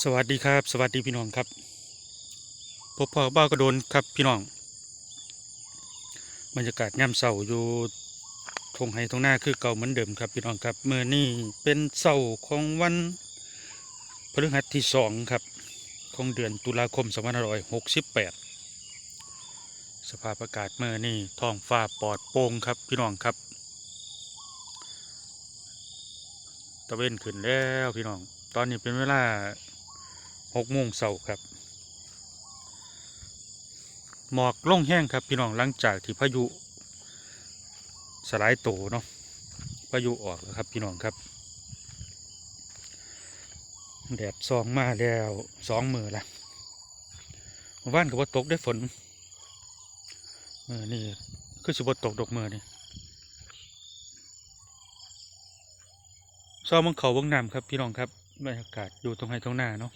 สวัสดีครับ สวัสดีพี่น้องครับพบพ่อบ้ากระโดนครับพี่น้องบรรยากาศย่ำเสาอยู่ทงไห้ทงหน้าคือเก่าเหมือนเดิมครับพี่น้องครับเมื่อนี้เป็นเสาร์ของวันพฤหัสที่สองครับของเดือนตุลาคม2568สภาพอากาศเมื่อนี้ท้องฟ้าปลอดโปร่งครับพี่น้องครับ ตะเวนขึ้นแล้วพี่น้อง ตอนนี้เป็นเวลา หกโมงเช้าครับ หมอกล่งแห้งครับพี่น้องหลังจากที่พายุสลายตัวเนาะพายุออกแล้วครับพี่น้องครับแดดซองมาแล้วสองมือละเมื่านก็บ่ตกได้ฝนเมื่อนี่คือสิบตกดอกมือนี่ซ้อมมังเขาบังน้ำครับพี่น้องครับบรรยากาศอยู่ตรงไห้ตรงหน้าเนาะ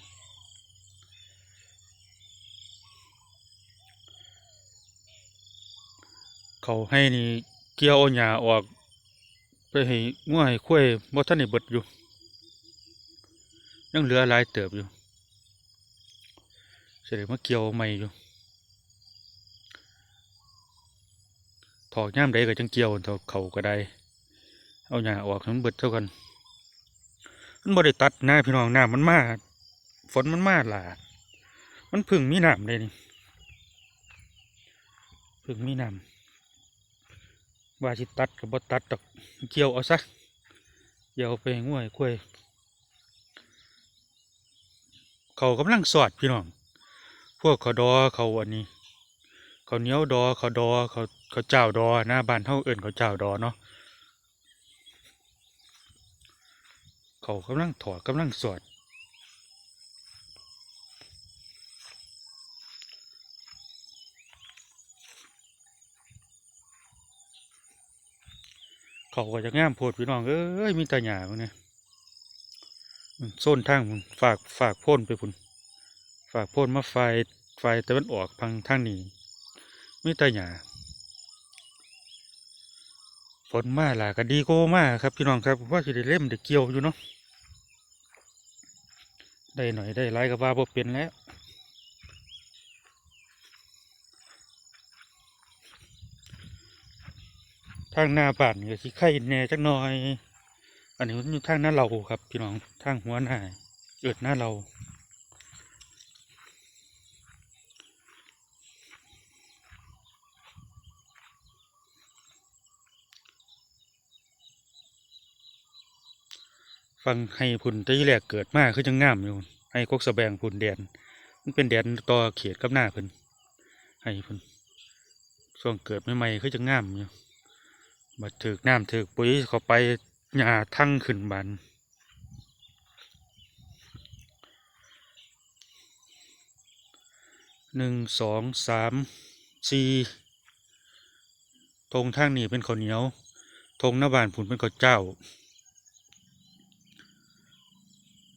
เขาให้นี่เกี่ยวเอาหญ้าออก ไปให้ง่วให้คุ้ยบ่ทันได้เบิดอยู่ ยังเหลือหลายเติบอยู่เสได็จมาเกี่ยวใหม่อยู่ถอกย่ามใดก็จังเกี่ยวถอกเขาก็ได้ เอาหญ้าออกให้มันเบิดเท่ากันมันบ่ได้ตัดหน้าพี่น้องน้ำมันมาฝนมันมาหลามันพึ่งมีน้ำเลยนี่พึ่งมีน้ำ ว่าสิตัดกับบ่ตัดดอกเกี่ยวเอาซะเกี่ยวไปง่วยกล้วย เขากำลังสอดพี่น้อง พวกเขาดอเขาอันนี้ เขาเนี้ยวดอเขาดอเขาเขาเจ้าดอหน้าบ้านเท่าเอิญเขาเจ้าดอเนาะเขากำลังถอดกำลังสอด เขาก็จะงามโพดพี่น้องเอ้ยมีตาหยาเนี่ยอืมโซนทางพุ่นฝากฝากพ่นไปพุ่นฝากพ่นมาไฟไฟต่มันออกพังทางนี้มีตาหยาฝนมาหล่ะก็ดีโกมากครับพี่น้องครับว่าจะได้เล่มได้เกี่ยวอยู่เนาะได้หน่อยได้หลายก็ว่าบ่เป็นแล้ว ทางหน้าบ้านก็สิไข่แน่จักหน่อย อันนี้มันอยู่ทางหน้าเราครับพี่น้องทางหัวหน้าเกิดหน้าเราฟังให้พุ่นแตที่แรกเกิดมาคือจังงามอยู่ ให้กกสะแบงพุ่นแดน มันเป็นแดนต่อเขตกับหน้าพิ่นให้พุ่นช่วงเกิดใหม่ๆคือจังงามอยู่ มาถือกน้ำถือกปุ๋ยเข้าไปหญ้าทั้งขึ้นบานหนึ่งสองสามสี่ธงทางนี้เป็นข้าวเหนียวธงหน้าบานผุนเป็นข้าวเจ้า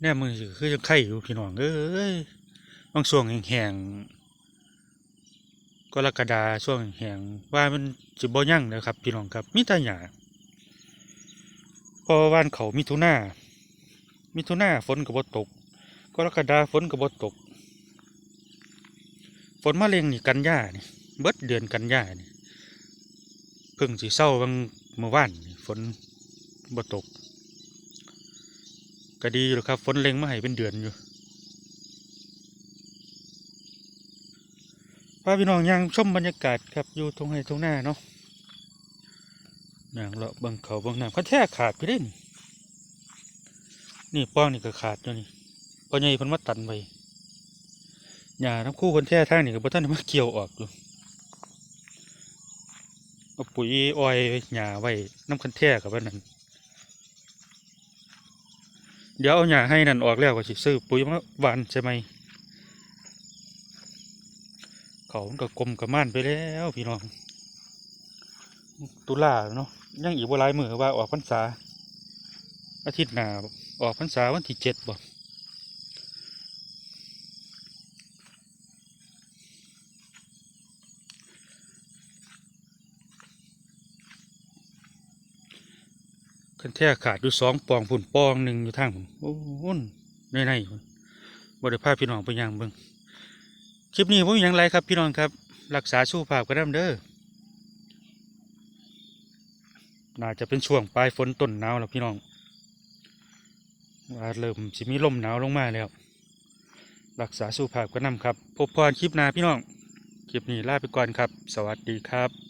แน่มือคือยังไข่อยู่พี่น้องเอ้ยบางช่วงแห้งๆ กรกฎาช่วงแห้งว่ามันสิบ่ยั่งนะครับพี่น้องครับมีแต่หญ้าพอว่านเขามิถุนามิถุนาฝนก็บ่ตกกรกฎาฝนก็บ่ตก ฝนมะเร็งนี่กันยานี่เบิดเดือนกันยานี่เพิ่งสิเศร้าบางเมื่อวานฝนบ่ตกก็ดีอยู่หรอครับฝนเล็งมาให้เป็นเดือนอยู่าพี่น้องยังชมบรรยากาศครับอยู่ตรงไห้ตรงหน้าเนาะอย่างเลาะบังเขาบังน้ำเขาแท้ขาดไปเด้นนี่ป้องนี่ก็ขาดอยู่นี่พอใหญ่พิ่นมาตันไปหญ้าน้ำคู่คนแท้ทางนี่ก็บ่ทันมาเกี่ยวออกอยู่เอาปุ๋ยอ้อยหญ้าไว้น้ำคันแท้กับว่านั้นเดี๋ยวเอาหญ้าให้นั่นออกแล้วก็สิซื้อปุ๋ยมาหวานใช่ไหม เขามันก็กลมกับม่านไปแล้วพี่น้องตุลาเนาะยังอีกว่าลายมือว่าออกพรรษา อาทิตย์หน้าออกพรรษาวันที่เจ็ดบ่คันแท้ขาดอยู่สองปองผุ่นปองหนึ่งอยู่ทางผุ่นโอ้โหในในคนบริภาพพี่น้องไปย่างเบิ่ง คลิปนี้ผมมีหยังไรครับพี่น้องครับ รักษาสู้ภาพกันนำเด้อน่าจะเป็นช่วงปลายฝนต้นหนาวแล้วพี่น้องว่าเริ่มสิมีลมหนาวลงมาแล้ว รักษาสุขภาพกันนำครับ พบพรคลิปหน้าพี่น้อง คลิปนี้ลาไปก่อนครับ สวัสดีครับ